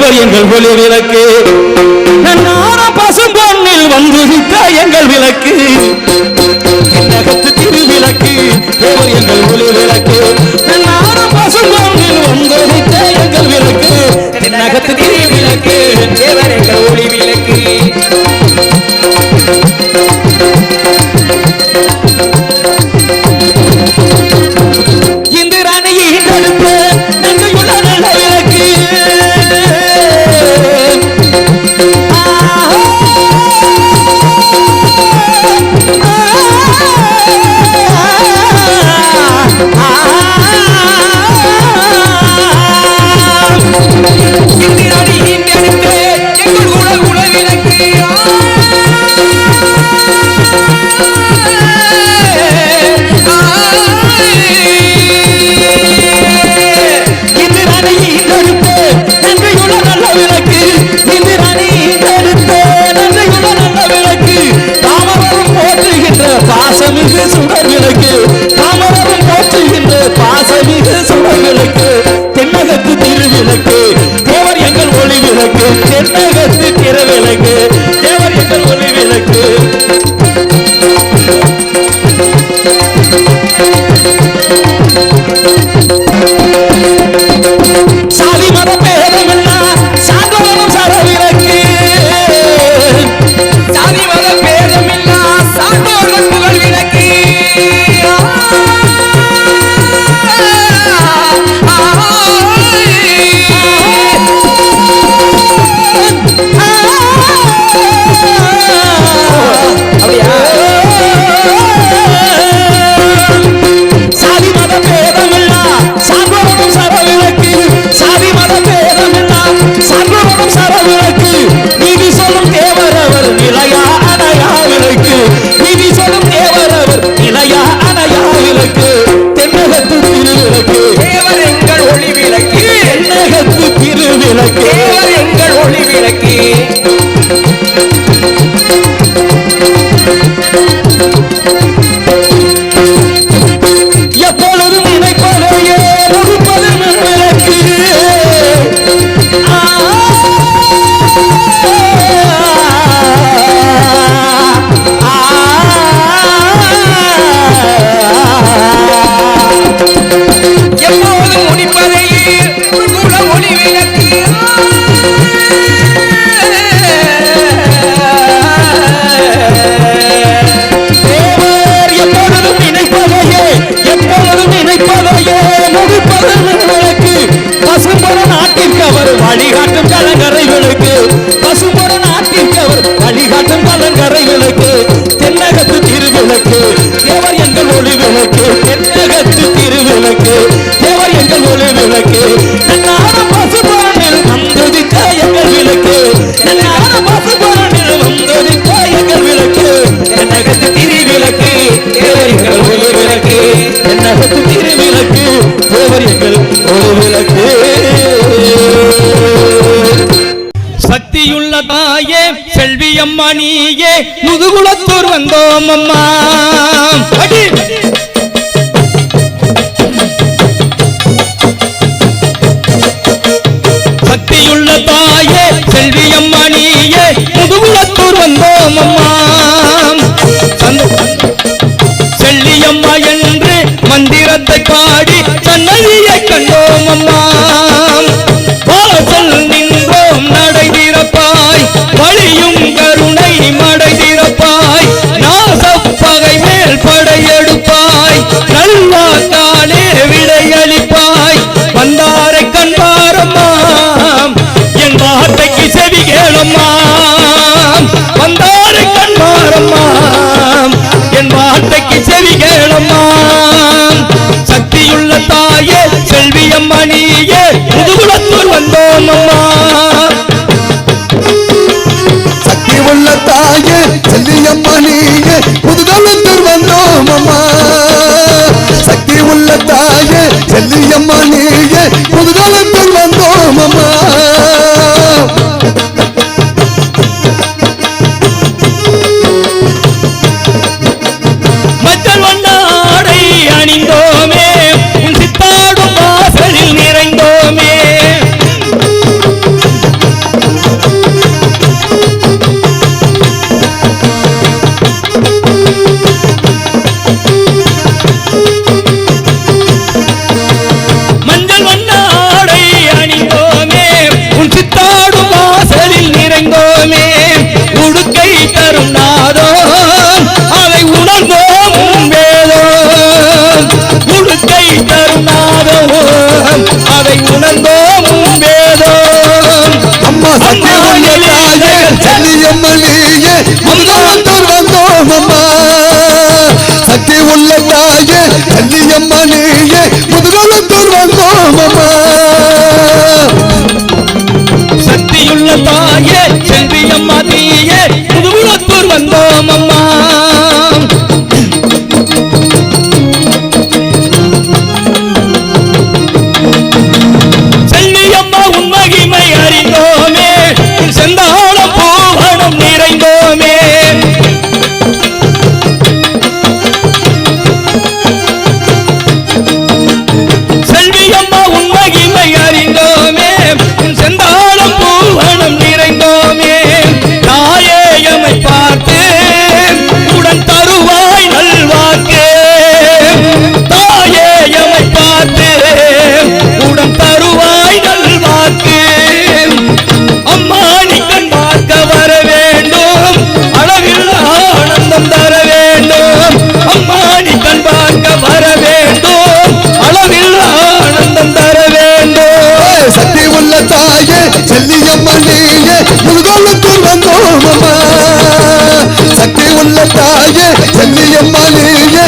தேவர் எங்கள் ஒளி விளக்கு. நன்னார பசும் பொன்னில் வந்து விட்ட எங்கள் விளக்கு. திருவிளக்கு தேவர் எங்கள் ஒளி விளக்கு. நன்னார பசும் இருக்கிற ஒரு விளக்கு சக்தியுள்ள தாயே செல்வி அம்மா நீயே முதுகுலத்தூர் வந்தோம் அம்மா. சக்தியுள்ள தாயே செல்வி அம்மா நீயே முதுகுலத்தூர் வந்தோம் அம்மா. செல்லியம்மா என்று மந்திரத்தை பாடி சன்னதியை கண்டோம் அம்மா. வாசல் நின்றோம் நடை திறப்பாய் வழியும் கருணை மடை திறப்பாய் நாசப்பகை மேல் படையெடுப்பாய் நல்லா தானே விடையளிப்பாய் வந்தாரை கண்பாரம்மா என் வார்த்தைக்கு செவி கேளம்மா வந்தாரை கண்பாரம்மா என் வார்த்தைக்கு செவி அன்பான தாயே செல்லியம்மா நீயே புதுகாலத்தில் வந்தோம் அம்மா சக்தி உள்ள தாயே செல்லியம்மா நீயே புதுகாலத்தில் செல்லியம்மணியே முதலமைச்சர் வந்தோம் அம்மா. சக்தி உள்ள தாயே செல்லியம்மணி மல்லியே முழுகோளுக்கு வந்தோம் சக்தி உள்ள தாயே செல்லியம் மல்லியே